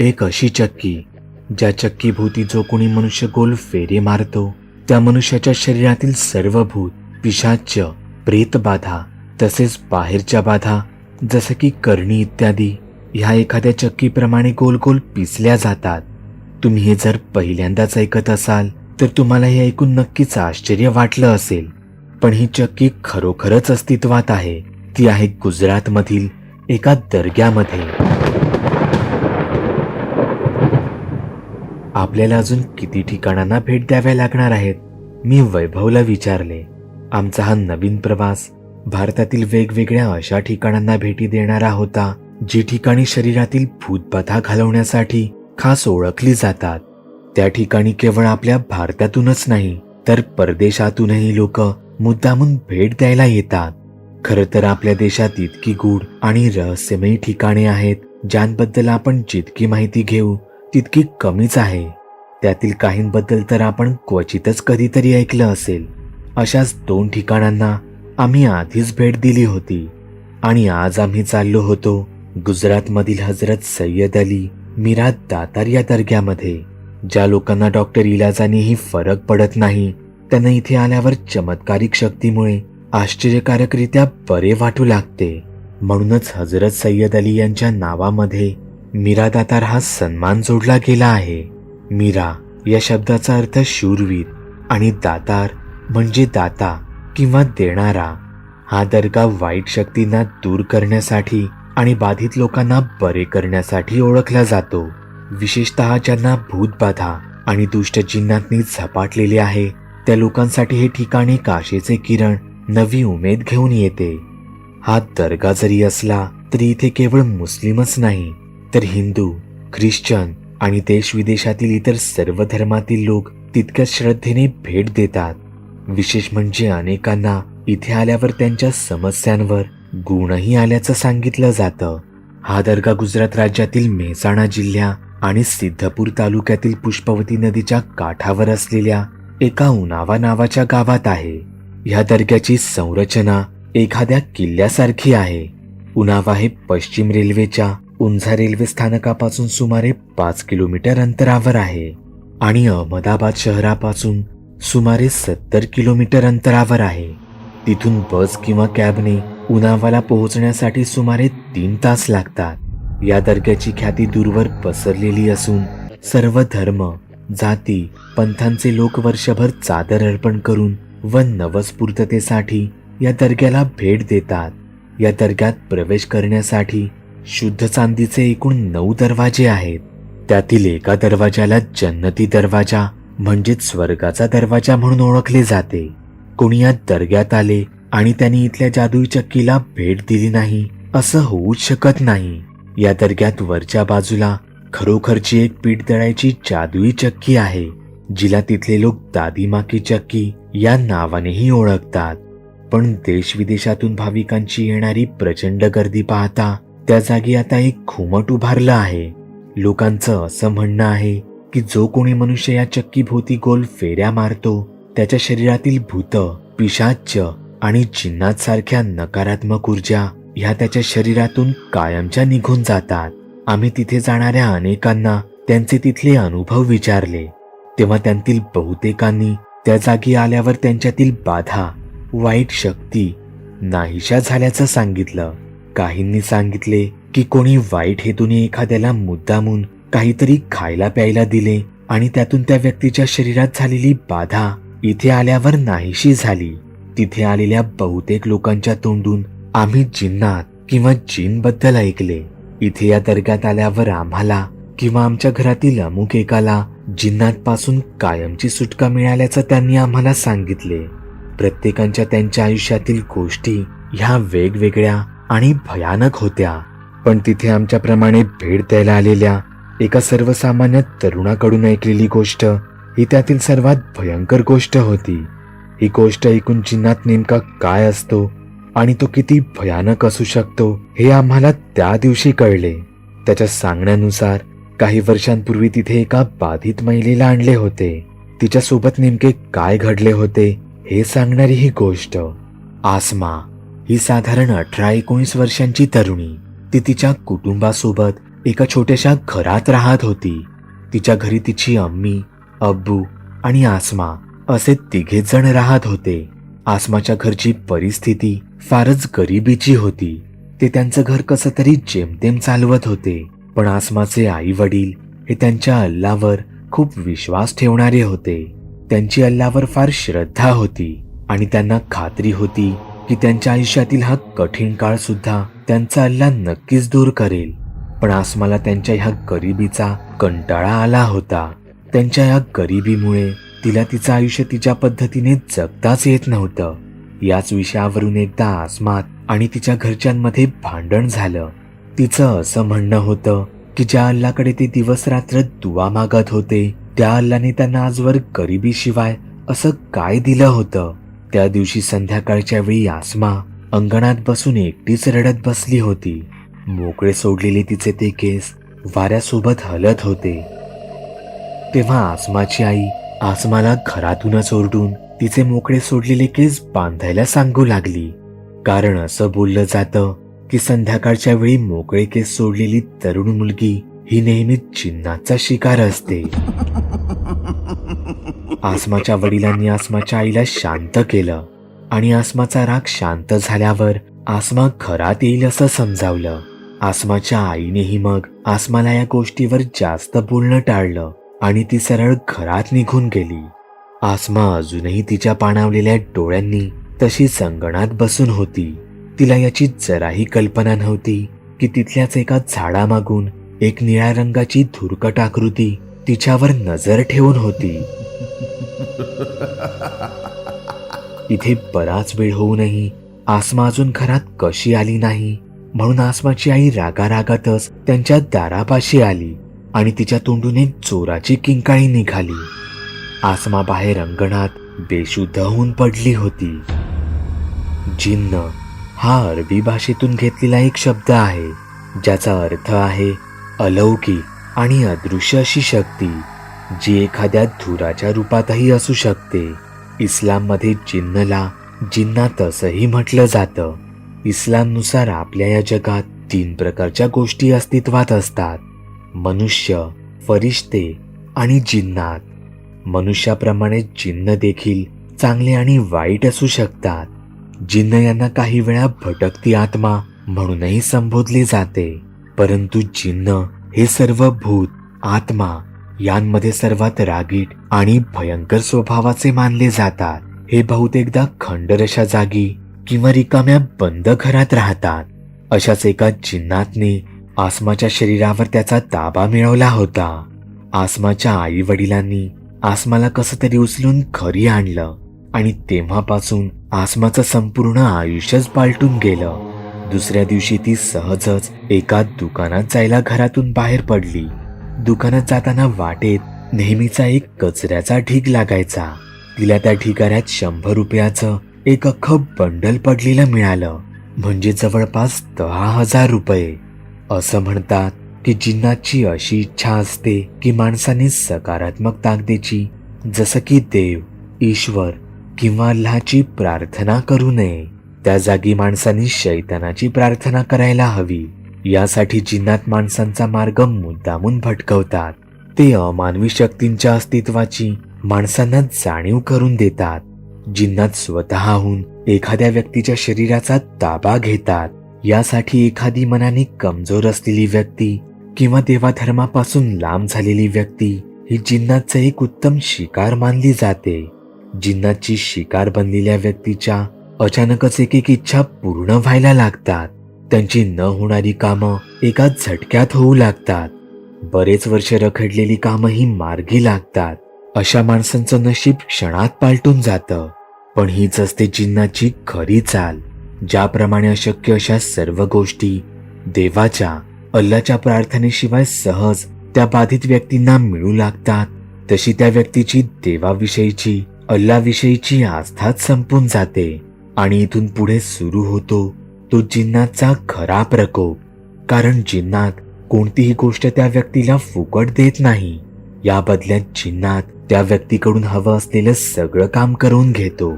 एक अशी चक्की ज्या चक्कीभोवती जो कोणी मनुष्य गोल फेरे मारतो त्या मनुष्याच्या शरीरातील सर्व भूत पिशाच प्रेतबाधा तसेच बाहेरच्या बाधा जसं की करणी इत्यादी ह्या एखाद्या चक्कीप्रमाणे गोल गोल पिसल्या जातात. तुम्ही हे जर पहिल्यांदाच ऐकत असाल तर तुम्हाला हे ऐकून नक्कीच आश्चर्य वाटलं असेल. पण ही चक्की खरोखरच अस्तित्वात आहे. ती आहे गुजरातमधील एका दर्ग्यामध्ये. आपल्याला अजून किती ठिकाणांना भेट द्याव्या लागणार आहेत? मी वैभवला विचारले. आमचा हा नवीन प्रवास भारतातील वेगवेगळ्या अशा ठिकाणांना भेटी देणारा होता जी ठिकाणी शरीरातील भूतबाधा घालवण्यासाठी खास ओळखली जातात. त्या ठिकाणी केवळ आपल्या भारतातूनच नाही तर परदेशातूनही लोक मुद्दामून भेट द्यायला येतात. खरं तर आपल्या देशात इतकी गूढ आणि रहस्यमयी ठिकाणे आहेत ज्यांबद्दल आपण जितकी माहिती घेऊ तितकी कमीच आहे. त्यातील काहींबद्दल तर आपण क्वचितच कधीतरी ऐकलं असेल. अशाच दोन ठिकाणांना आम्ही आधीच भेट दिली होती. आणि आज आम्ही चाललो होतो गुजरातमधील हजरत सय्यद अली मिराद दातार या दर्ग्यामध्ये. ज्या लोकांना डॉक्टर इलाजानेही फरक पडत नाही त्यांना इथे आल्यावर चमत्कारिक शक्तीमुळे आश्चर्यकारकरित्या बरे वाटू लागते. म्हणूनच हजरत सय्यद अली यांच्या नावामध्ये मीरा दातार हा सन्मान जोडला गेला आहे. मीरा या शब्दाचा अर्थ शूरवीर आणि दातार म्हणजे दाता किंवा देणारा. हा दर्गा वाईट शक्तींना दूर करण्यासाठी आणि बाधित लोकांना बरे करण्यासाठी ओळखला जातो. विशेषतः ज्यांना भूतबाधा आणि दुष्ट चिन्हांनी झपाटलेले आहे त्या लोकांसाठी हे ठिकाणी काशेचे किरण नवी उमेद घेऊन येते. हा दर्गा जरी असला तरी इथे केवळ मुस्लिमच नाही तर हिंदू ख्रिश्चन आणि देश विदेशातील इतर सर्व धर्मातील लोक तितक्याच श्रद्धेने भेट देतात. विशेष म्हणजे अनेकांना इथे आल्यावर त्यांच्या समस्यांवर गुणही आल्याचं सांगितलं जातं. हा दर्गा गुजरात राज्यातील मेहसाणा जिल्ह्या आणि सिद्धपूर तालुक्यातील पुष्पवती नदीच्या काठावर असलेल्या एका उनावा नावाच्या गावात आहे. ह्या दर्ग्याची संरचना एखाद्या किल्ल्यासारखी आहे. उनावा हे पश्चिम रेल्वेच्या उंझा रेल्वे स्थानकापासून सुमारे पाच किलोमीटर अंतरावर आहे आणि अहमदाबाद शहरापासून सुमारे सत्तर किलोमीटर अंतरावर आहे. तिथून बस किंवा कॅबने उनावाला पोहोचण्यासाठी सुमारे तीन तास लागतात. या दर्ग्याची ख्याती दूरवर पसरलेली असून सर्व धर्म जाती पंथांचे लोक वर्षभर चादर अर्पण करून व नवस्फूर्ततेसाठी या दर्ग्याला भेट देतात. या दर्ग्यात प्रवेश करण्यासाठी शुद्ध चांदीचे एकूण नऊ दरवाजे आहेत. त्यातील एका दरवाजाला जन्नती दरवाजा म्हणजेच स्वर्गाचा दरवाजा म्हणून ओळखले जाते. कोणी या दर्ग्यात आले आणि त्यांनी इथल्या जादुई चक्कीला भेट दिली नाही असं होऊच शकत नाही. या दर्ग्यात वरच्या बाजूला खरोखरची एक पीठ दळायची जादुई चक्की आहे जिला तिथले लोक दादीमाकी चक्की या नावानेही ओळखतात. पण देश विदेशातून भाविकांची येणारी प्रचंड गर्दी पाहता त्या जागी आता एक घुमट उभारलं आहे. लोकांचं असं म्हणणं आहे की जो कोणी मनुष्य या चक्कीभोवती गोल फेऱ्या मारतो त्याच्या शरीरातील भूत पिशाच आणि जिन्नात सारख्या नकारात्मक ऊर्जा ह्या त्याच्या शरीरातून कायमच्या निघून जातात. आम्ही तिथे जाणाऱ्या अनेकांना त्यांचे तिथले अनुभव विचारले. तेव्हा त्यांतील बहुतेकांनी त्या जागी आल्यावर त्यांच्यातील बाधा वाईट शक्ती नाहीशा झाल्याचं सांगितलं. काहींनी सांगितले की कोणी वाईट हेतूने एखाद्याला मुद्दामून काहीतरी खायला प्यायला दिले आणि त्यातून त्या व्यक्तीच्या शरीरात झालेली बाधा इथे आल्यावर नाहीशी झाली. तिथे आलेल्या बहुतेक लोकांच्या तोंडून आम्ही जिन्नात किंवा जिनबद्दल ऐकले. इथे या दर्ग्यात आल्यावर आम्हाला किंवा आमच्या घरातील अमुक एकाला जिन्नात पासून कायमची सुटका मिळाल्याचं त्यांनी आम्हाला सांगितले. प्रत्येकांच्या त्यांच्या आयुष्यातील गोष्टी ह्या वेगवेगळ्या आणि भयानक होत्या. पण तिथे आमच्याप्रमाणे भेट द्यायला आलेल्या एका सर्वसामान्य तरुणाकडून ऐकलेली गोष्ट ही त्यातील सर्वात भयंकर गोष्ट होती. ही गोष्ट ऐकून चिन्हात नेमका काय असतो आणि तो किती भयानक असू शकतो हे आम्हाला त्या दिवशी कळले. त्याच्या सांगण्यानुसार काही वर्षांपूर्वी तिथे एका बाधित महिलेला आणले होते. तिच्यासोबत नेमके काय घडले होते हे सांगणारी ही गोष्ट. आसमा ही साधारण अठरा एकोणीस वर्षांची तरुणी. ती तिच्या कुटुंबासोबत एका छोट्याशा घरात राहत होती. तिच्या घरी तिची अम्मी अब्बू आणि आसमा असे तिघेच जण राहत होते. आसमाच्या घरची परिस्थिती फारच गरिबीची होती. ते त्यांचं घर कसं तरी जेमतेम चालवत होते पण आसमाचे आई वडील हे त्यांच्या अल्लावर खूप विश्वास ठेवणारे होते. त्यांची अल्लावर फार श्रद्धा होती आणि त्यांना खात्री होती की त्यांच्या आयुष्यातील हा कठीण काळ सुद्धा त्यांचा अल्ला नक्कीच दूर करेल. पण आसमाला त्यांच्या ह्या गरिबीचा कंटाळा आला होता. त्यांच्या या गरिबीमुळे तिला तिचं आयुष्य तिच्या पद्धतीने जगताच येत नव्हतं. याच विषयावरून एकदा आसमात आणि तिच्या घरच्यांमध्ये भांडण झालं. तिचं असं म्हणणं होतं की ज्या अल्लाकडे ते दिवस रात्र दुवा मागत होते त्या अल्लाने त्यांना आजवर गरिबीशिवाय असं काय दिलं होतं? त्या दिवशी संध्याकाळच्या वेळी आसमा अंगणात बसून एकटीच रडत बसली होती. मोकळे सोडलेले तिचे ते केस वाऱ्यासोबत हलत होते. तेव्हा आसमाची आई आसमाला घरातूनच ओरडून तिचे मोकळे सोडलेले केस बांधायला सांगू लागली. कारण असं बोललं जातं की संध्याकाळच्या वेळी मोकळे केस सोडलेली तरुण मुलगी ही नेहमीच चिन्हाचा शिकार असते. आसमाच्या वडिलांनी आसमाच्या आईला शांत केलं आणि आसमाचा राग शांत झाल्यावर आसमा घरात येईल असं समजावलं. आसमाच्या आईनेही मग आसमाला या गोष्टीवर जास्त बोलणं टाळलं आणि ती सरळ घरात निघून गेली. आसमा अजूनही तिच्या पाणावलेल्या डोळ्यांनी तशी संगणात बसून होती. तिला याची जराही कल्पना नव्हती की तिथल्याच एका झाडामागून एक निळ्या रंगाची धुरकट आकृती तिच्यावर नजर ठेवून होती. इथे बराच वेळ होऊनही आसमा अजून घरात कशी आली नाही? म्हणून आसमाची आई रागारागातच त्यांच्या दारापाशी आली आणि तिच्या तोंडून एक जोराची किंकाळी निघाली. आसमा बाहेर अंगणात बेशुद्ध होऊन पडली होती. जिन्न हा अरबी भाषेतून घेतलेला एक शब्द आहे ज्याचा अर्थ आहे अलौकिक आणि अदृश्य अशी शक्ती. जी एखाद्या धुराच्या रूपातही असू शकते. इस्लाममध्ये जिन्नला जिन्नात असंही म्हटलं जातं. इस्लामनुसार आपल्या या जगात तीन प्रकारच्या गोष्टी अस्तित्वात असतात. मनुष्य फरिश्ते आणि जिन्नात. मनुष्याप्रमाणे जिन्न देखील चांगले आणि वाईट असू शकतात. जिन्न यांना काही वेळा भटकती आत्मा म्हणूनही संबोधले जाते. परंतु जिन्न हे सर्व भूत आत्मा यांमध्ये सर्वात रागीट आणि भयंकर स्वभावाचे मानले जातात. हे बहुतेकदा खंडरशा जागी किंवा रिकाम्या बंद घरात राहतात. अशाच एका जिन्नातने आसमाच्या शरीरावर त्याचा ताबा मिळवला होता. आसमाच्या आई वडिलांनी आसमाला कसं तरी उचलून घरी आणलं आणि तेव्हापासून आसमाचं संपूर्ण आयुष्यच पालटून गेलं. दुसऱ्या दिवशी ती सहजच एका दुकानात जायला घरातून बाहेर पडली. दुकानात जाताना वाटेत नेहमीचा एक कचऱ्याचा ढीग लागायचा. तिला त्या ढिगाऱ्यात शंभर रुपयाचं एक अख्खं बंडल पडलेलं मिळालं. म्हणजे जवळपास दहा हजार रुपये. असं म्हणतात की जिन्नाची अशी इच्छा असते की माणसाने सकारात्मक ताकदीची जसं की देव ईश्वर किंवा अल्लाची प्रार्थना करू नये. त्या जागी माणसाने शैतानाची प्रार्थना करायला हवी. यासाठी जिन्नात माणसांचा मार्ग मुद्दामून भटकवतात. ते अमानवी शक्तींच्या अस्तित्वाची माणसांना जाणीव करून देतात. जिन्नात स्वतःहून एखाद्या व्यक्तीच्या शरीराचा ताबा घेतात. यासाठी एखादी मनाने कमजोर असलेली व्यक्ती किंवा देवाधर्मापासून लांब झालेली व्यक्ती ही जिन्नाचं एक उत्तम शिकार मानली जाते. जिन्नातची शिकार बनलेल्या व्यक्तीच्या अचानकच एक एक इच्छा पूर्ण व्हायला लागतात. त्यांची न होणारी कामं एका झटक्यात होऊ लागतात. बरेच वर्ष रखडलेली कामंही मार्गी लागतात. अशा माणसांचं नशीब क्षणात पालटून जातं. पण हीच असते जिन्नाची खरी चाल. ज्याप्रमाणे अशक्य अशा सर्व गोष्टी देवाच्या अल्लाच्या प्रार्थनेशिवाय सहज त्या बाधित व्यक्तींना मिळू लागतात तशी त्या व्यक्तीची देवाविषयीची अल्लाविषयीची आस्थाच संपून जाते. आणि इथून पुढे सुरू होतो तो जिन्नाचा खरा प्रकोप. कारण जिन्नात कोणतीही गोष्ट त्या व्यक्तीला फुकट देत नाही. या बदल्यात जिन्नात त्या व्यक्तीकडून हवं असलेलं सगळं काम करून घेतो.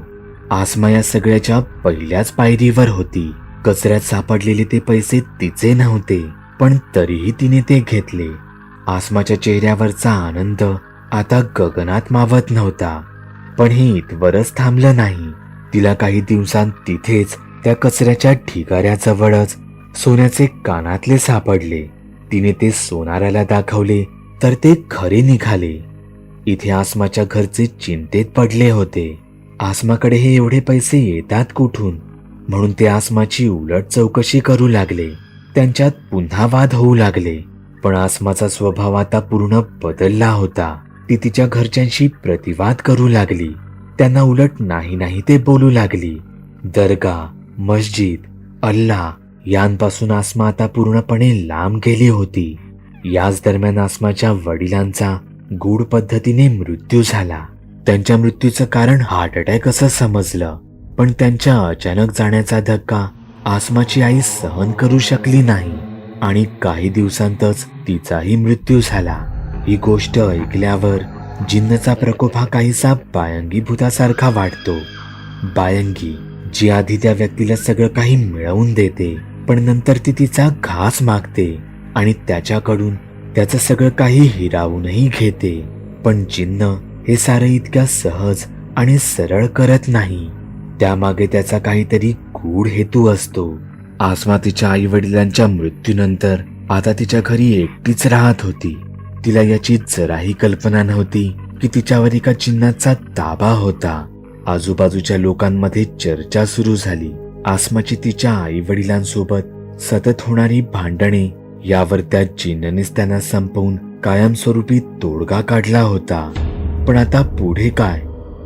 आसमा या सगळ्याच्या पहिल्याच पायरीवर होती. कचऱ्यात सापडलेले ते पैसे तिचे नव्हते पण तरीही तिने ते घेतले. आसमाच्या चेहऱ्यावरचा आनंद आता गगनात मावत नव्हता. पण हे इतवरच थांबलं नाही. तिला काही दिवसांत तिथेच त्या कचऱ्याच्या ढिगाऱ्याजवळच सोन्याचे कानातले सापडले. तिने ते सोनाराला दाखवले तर ते खरे निघाले. इथे आसमाच्या घरचे चिंतेत पडले होते. आसमाकडे हे एवढे पैसे येतात कुठून? म्हणून ते आसमाची उलट चौकशी करू लागले. त्यांच्यात पुन्हा वाद होऊ लागले. पण आसमाचा स्वभाव आता पूर्ण बदलला होता. ती तिच्या घरच्यांशी प्रतिवाद करू लागली. त्यांना उलट नाही नाही ते बोलू लागली. दर्गा मस्जिद अल्ला यांपासून आसमा आता पूर्णपणे लांब गेली होती. याच दरम्यान आसमाच्या वडिलांचा गूढ पद्धतीने मृत्यू झाला. त्यांच्या मृत्यूचं कारण हार्ट अटॅक असं समजलं. पण त्यांच्या अचानक जाण्याचा धक्का आसमाची आई सहन करू शकली नाही आणि काही दिवसांतच तिचाही मृत्यू झाला. ही गोष्ट ऐकल्यावर जिन्नचा प्रकोप हा काहीसा बायंगी भूतासारखा वाटतो. बायंगी जी आधी त्या व्यक्तीला सगळं काही मिळवून देते पण नंतर ती तिचा घास मागते आणि त्याच्याकडून त्याचं सगळं काही हिरावूनही घेते. पण जिन्न हे सारं इतक्या सहज आणि सरळ करत नाही. त्यामागे त्याचा काहीतरी गूढ हेतू असतो. आसमा तिच्या आई वडिलांच्या मृत्यूनंतर आता तिच्या घरी एकटीच राहत होती. तिला याची जराही कल्पना नव्हती की तिच्यावर एका चिन्हाचा ताबा होता. आजूबाजूच्या लोकांमध्ये चर्चा सुरू झाली. आसमाची तिच्या आई वडिलांसोबत सतत होणारी भांडणे यावर त्या जिननेच त्यांना संपवून कायमस्वरूपी तोडगा काढला होता. पण आता पुढे काय?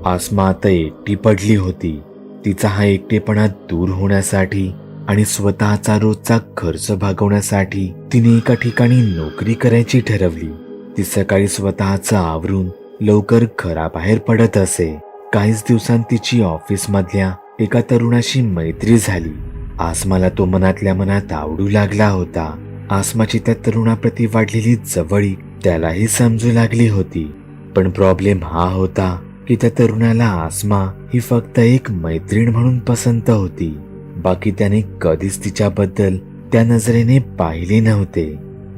आसमा आता एकटी पडली होती. तिचा हा एकटेपणा दूर होण्यासाठी आणि स्वतःचा रोजचा खर्च भागवण्यासाठी तिने एका ठिकाणी नोकरी करायची ठरवली. ती सकाळी स्वतःचं आवरून लवकर घराबाहेर पडत असे. काहीच दिवसांत तिची ऑफिसमधल्या एका तरुणाशी मैत्री झाली. आसमाला तो मनातल्या मनात आवडू लागला होता. आसमाची त्या तरुणाप्रती वाढलेली जवळी त्यालाही समजू लागली होती. पण प्रॉब्लेम हा होता की त्या तरुणाला आसमा ही फक्त एक मैत्रीण म्हणून पसंत होती. बाकी त्याने कधीच तिच्याबद्दल त्या नजरेने पाहिले नव्हते.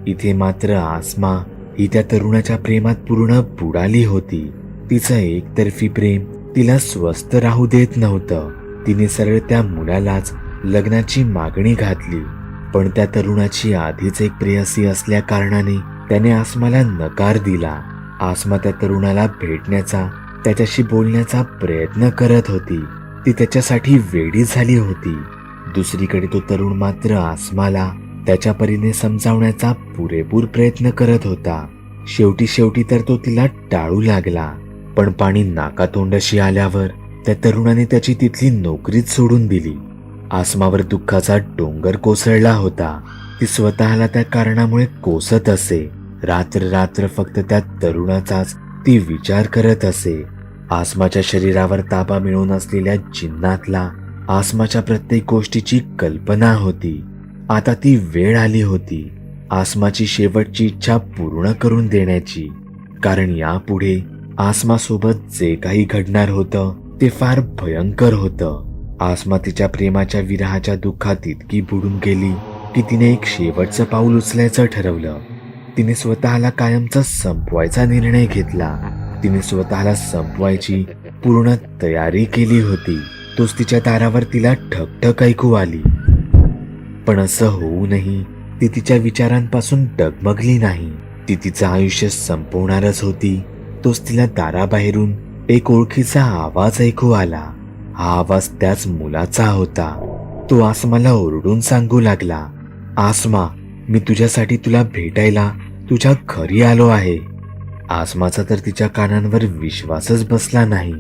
इथे मात्र आसमा ही त्या तरुणाच्या प्रेमात पूर्ण बुडाली होती. तिचं एकतर्फी प्रेम तिला स्वस्थ राहू देत नव्हतं. तिने सरळ त्या मुलालाच लग्नाची मागणी घातली. पण त्या तरुणाची आधीच एक प्रेयसी असल्या कारणाने त्याने आसमाला नकार दिला. आसमा त्या तरुणाला भेटण्याचा त्याच्याशी बोलण्याचा प्रयत्न करत होती. ती त्याच्यासाठी वेडी झाली होती. दुसरीकडे तो तरुण मात्र आसमाला त्याच्या परीने समजावण्याचा पुरेपूर प्रयत्न करत होता. शेवटी शेवटी तर तो तिला टाळू लागला. पण पाणी नाकातोंडशी आल्यावर त्या तरुणाने त्याची तिथली नोकरीच सोडून दिली. आसमावर दुःखाचा डोंगर कोसळला होता. ती स्वतःला त्या कारणामुळे कोसत असे. रात्र रात्र फक्त त्या तरुणाचाच ती विचार करत असे. आसमाच्या शरीरावर ताबा मिळून असलेल्या जिन्नातला आसमाच्या प्रत्येक गोष्टीची कल्पना होती. आता ती वेळ आली होती. आसमाची शेवटची इच्छा पूर्ण करून देण्याची. कारण यापुढे आसमासोबत जे काही घडणार होतं ते फार भयंकर होतं. आसमा तिच्या प्रेमाच्या विराहाच्या दुःखात इतकी बुडून गेली की तिने एक शेवटचं पाऊल उचलायचं ठरवलं. तिने स्वतःला कायमचा संपवायचा निर्णय घेतला. तिने स्वतःला संपवायची पूर्ण तयारी केली होती. तोच तिच्या दारावर तिला ठकठक ऐकू आली. पण असं होऊनही ती तिच्या विचारांपासून डगमगली नाही. ती तिचं आयुष्य संपवणारच होती. तोच तिला दाराबाहेरून एक ओळखीचा आवाज ऐकू आला. हा आवाज त्याच मुलाचा होता. तो आसमाला ओरडून सांगू लागला आसमा मी तुझ्यासाठी तुला भेटायला तुझ्या घरी आलो आहे. आसमाचा तर तिच्या कानांवर विश्वासच बसला नाही.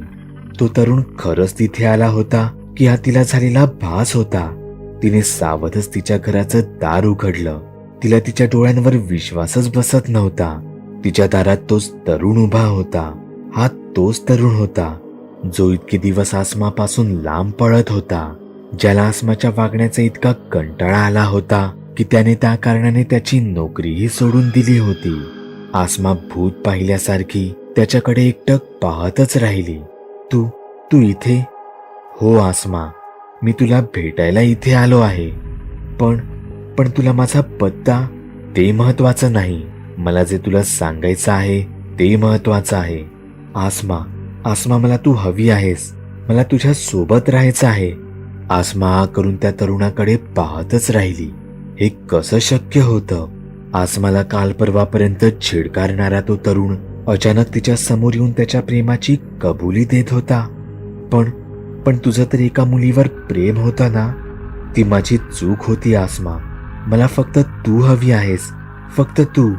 तो तरुण खरंच तिथे आला होता की हा तिला झालेला भास होता. तिने सावधच तिच्या घराचं दार उघडलं. तिला तिच्या डोळ्यांवर विश्वासच बसत नव्हता. तिच्या दारात तोच तरुण उभा होता. हा तोच तरुण होता जो इतके दिवस आसमापासून लांब पळत होता ज्याला आसमाच्या वागण्याचा इतका कंटाळा आला होता की त्याने त्या कारणाने त्याची नोकरीही सोडून दिली होती. आसमा भूत पाहिल्यासारखी त्याच्याकडे एकटक पाहतच राहिली. तू तू इथे? हो आसमा. मी तुला भेटायला इथे आलो आहे. पण पण तुला माझा पत्ता ते महत्वाचं नाही. मला जे तुला सांगायचं आहे ते महत्वाचं आहे. आसमा आसमा मला तू हवी आहेस. मला तुझ्या सोबत राहायचं आहे. आसमा करून त्या तरुणाकडे पाहतच राहिली. हे कसं शक्य होतं? आसमाला काल परवापर्यंत छिडकारणारा तो तरुण अचानक तिच्या समोर येऊन त्याच्या प्रेमाची कबुली देत होता. पण पण तुझं तर एका मुलीवर प्रेम होतं ना? ती माझी चूक होती आसमा. मला फक्त तू हवी आहेस. फक्त तू.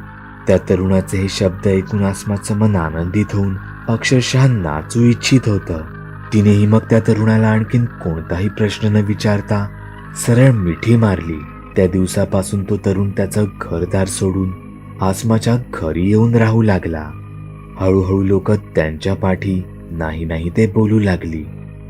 त्या तरुणाचे हे शब्द ऐकून आसमाचं मन आनंदित होऊन अक्षरशः नाचू इच्छित होतं. तिनेही मग त्या तरुणाला आणखीन कोणताही प्रश्न न विचारता सरळ मिठी मारली. त्या दिवसापासून तो तरुण त्याचं घरदार सोडून आसमाच्या घरी येऊन राहू लागला. हळूहळू लोक त्यांच्या पाठी नाही नाही ते बोलू लागली.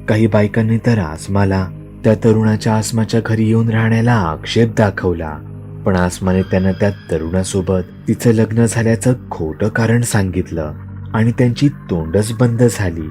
काही बायकांनी तर आसमाला त्या तरुणाच्या आसमाच्या घरी येऊन राहण्याला आक्षेप दाखवला. पण आसमाने त्यांना त्या तरुणासोबत तिचं लग्न झाल्याचं खोटं कारण सांगितलं आणि त्यांची तोंडच बंद झाली.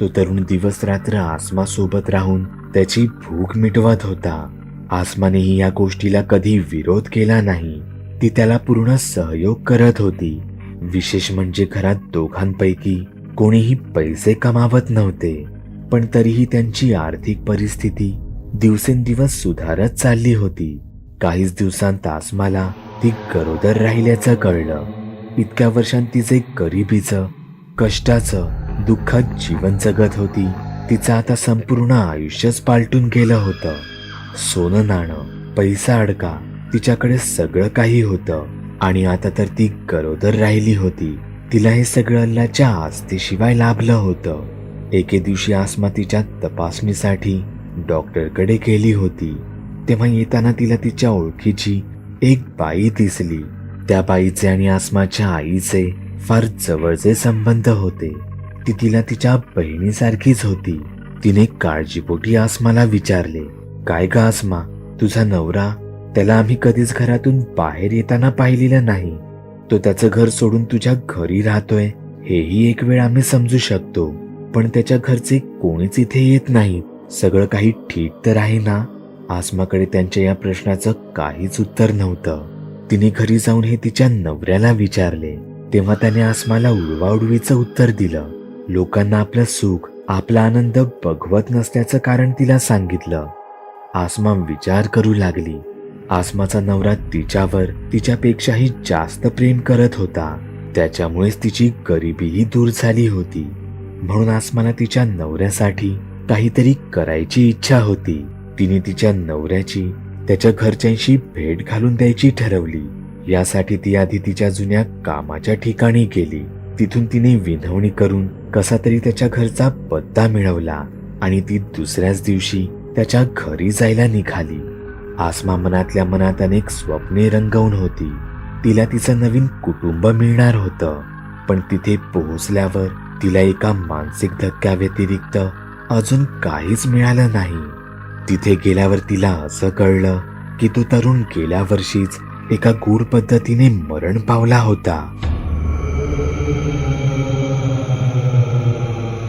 तो तरुण दिवस रात्र आसमासोबत राहून त्याची भूक मिटवत होता. आसमानेही या गोष्टीला कधी विरोध केला नाही. ती त्याला पूर्ण सहयोग करत होती. विशेष म्हणजे घरात दोघांपैकी कोणीही पैसे कमावत नव्हते. पण तरीही त्यांची आर्थिक परिस्थिती दिवसेंदिवस सुधारत चालली होती. काहीच दिवसांत आसमाला ती गरोदर राहिल्याचं कळलं. इतक्या वर्षांत तिचे गरिबीचं कष्टाचं दुःखात जीवन जगत होती तिचं आता संपूर्ण आयुष्यच पालटून गेलं होतं. सोनं नाणं पैसा अडका तिच्याकडे सगळं काही होतं. आणि आता तर ती गरोदर राहिली होती. तिला हे सगळं अल्लाच्या आस्तीशिवाय लाभलं होतं. एके दिवशी आसमा तिच्या तपासणीसाठी डॉक्टरकडे गेली होती. तेव्हा येताना तिला तिच्या ओळखीची एक बाई दिसली. त्या बाईचे आणि आसमाच्या आईचे फार जवळचे संबंध होते. ती तिला तिच्या बहिणीसारखीच होती. तिने काळजीपोटी आसमाला विचारले काय ग आसमा तुझा नवरा? त्याला आम्ही कधीच घरातून बाहेर येताना पाहिलेलं नाही. तो त्याचं घर सोडून तुझ्या घरी राहतोय हेही एक वेळ आम्ही समजू शकतो. पण त्याच्या घरचे कोणीच इथे येत नाहीत. सगळं काही ठीक तर आहे ना? आसमाकडे त्यांच्या या प्रश्नाचं काहीच उत्तर नव्हतं. तिने घरी जाऊन हे तिच्या नवऱ्याला विचारले. तेव्हा त्याने आसमाला उडवाउडवीचं उत्तर दिलं. लोकांना आपलं सुख आपला आनंद बघवत नसल्याचं कारण तिला सांगितलं. आसमा विचार करू लागली. आसमाचा नवरा तिच्यावर तिच्यापेक्षाही जास्त प्रेम करत होता. त्याच्यामुळेच तिची गरिबीही दूर झाली होती. म्हणून आसमाला तिच्या नवऱ्यासाठी काहीतरी करायची इच्छा होती. तिने तिच्या नवऱ्याची त्याच्या घरच्यांशी भेट घालून द्यायची ठरवली. यासाठी ती आधी तिच्या जुन्या कामाच्या ठिकाणी गेली. तिथून तिने विनवणी करून कसा तरी त्याच्या घरचा पत्ता मिळवला आणि ती दुसऱ्याच दिवशी त्याच्या घरी जायला निघाली. आसमा मनातल्या मनात अनेक स्वप्ने रंगवून होती. तिला तिचं नवीन कुटुंब मिळणार होतं. पण तिथे पोहोचल्यावर तिला एका मानसिक धक्क्या व्यतिरिक्त अजून काहीच मिळालं नाही. तिथे गेल्यावर तिला असं कळलं की तो तरुण गेल्या वर्षीच एका गूढ पद्धतीने मरण पावला होता.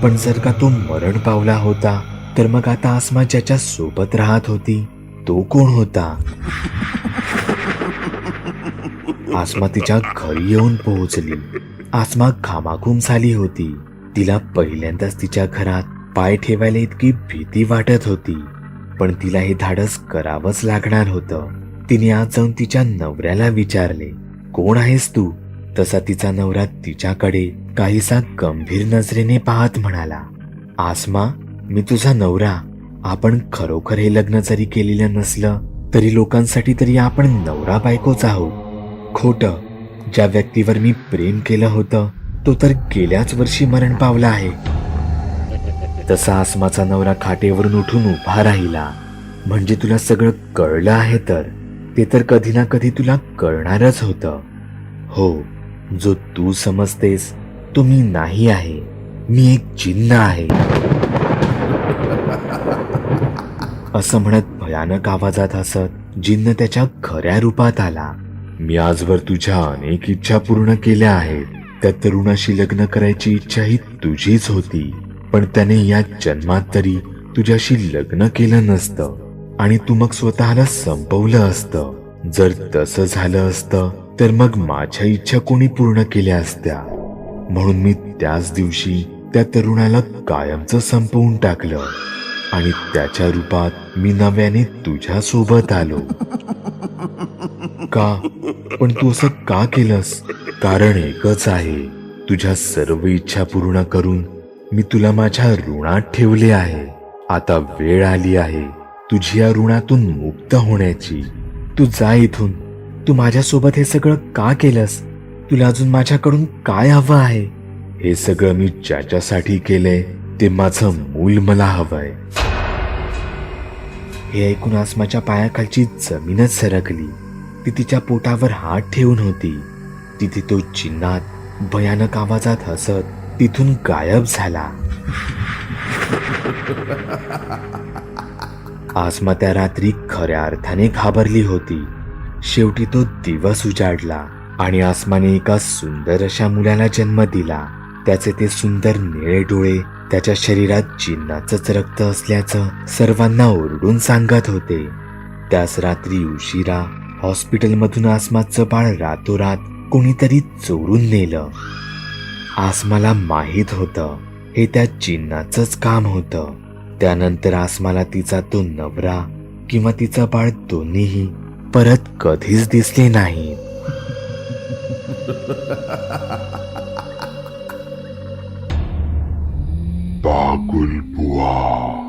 पण जर का तो मरण पावला होता तर मग आता आसमा ज्याच्या सोबत राहत होती तो कोण होता? आसमा तिच्या घरी येऊन पोहोचली. आसमा घामाघूम झाली होती. तिला पहिल्यांदाच तिच्या घरात पाय ठेवायला इतकी भीती वाटत होती. पण तिला हे धाडस करावंच लागणार होतं. तिने आज जाऊन तिच्या नवऱ्याला विचारले कोण आहेस तू? तसा तिचा नवरा तिच्याकडे काहीसा गंभीर नजरेने पाहत म्हणाला आसमा मी तुझा नवरा. आपण खरोखर हे लग्न जरी केलेलं नसलं तरी लोकांसाठी तरी आपण नवरा बायकोच आहोत. खोट. ज्या व्यक्तीवर मी प्रेम केलं होतं तो तर गेल्याच वर्षी मरण पावला आहे. तसा आसमाचा नवरा खाटेवरून उठून उभा राहिला. म्हणजे तुला सगळं कळलं आहे तर? ते तर कधी ना कधी तुला कळणारच होतं. हो जो तू समजतेस तो मी नाही आहे. मी एक चिन्ह आहे. असं म्हणत भयानक आवाजात हसत जिन्न त्याच्या खऱ्या रूपात आला. मी आजवर तुझ्या अनेक इच्छा पूर्ण केल्या आहेत. त्या तरुणाशी लग्न करायची इच्छा ही तुझीच होती. पण त्याने या जन्मात तरी तुझ्याशी लग्न केलं नसतं. आणि तू मग स्वतःला संपवलं असतं. जर तसं झालं असतं तर मग माझ्या इच्छा कोणी पूर्ण केल्या असत्या? म्हणून मी त्याच दिवशी त्या तरुणाला कायमचं संपवून टाकलं. आणि त्याच्या रूपात मी नव्याने तुझ्या सोबत आलो. का? पण तू असं का केलंस? कारण एकच आहे. तुझ्या सर्व इच्छा पूर्ण करून मी तुला माझ्या ऋणात ठेवले आहे. आता वेळ आली आहे. तुझी या ऋणातून मुक्त होण्याची. तू जा इथून. तू माझ्यासोबत हे सगळं का केलंस? तुला अजून माझ्याकडून काय हवं आहे? हे सगळं मी ज्याच्यासाठी केलंय ते माझं मूल मला हवंय. हे ऐकून आसमाच्या पायाखालची जमीनच सरकली. ती तिच्या पोटावर हात ठेवून होती. तिथे तो चिन्हात भयानक आवाजात हसत तिथून गायब झाला. आसमा त्या रात्री खऱ्या अर्थाने घाबरली होती. शेवटी तो दिवस उजाडला आणि आसमाने एका सुंदर अशा मुलाला जन्म दिला. त्याचे ते सुंदर निळे डोळे त्याच्या शरीरात चिन्हाचंच रक्त असल्याचं सर्वांना ओरडून सांगत होते. त्याच रात्री उशिरा हॉस्पिटलमधून आसमाचं बाळ रातोरात कोणीतरी चोरून नेलं. आसमाला माहीत होतं. हे त्या चिन्हाचंच काम होतं. त्यानंतर आसमाला तिचा तो नवरा किंवा तिचं बाळ दोन्हीही परत कधीच दिसले नाही. बागुल बुवा.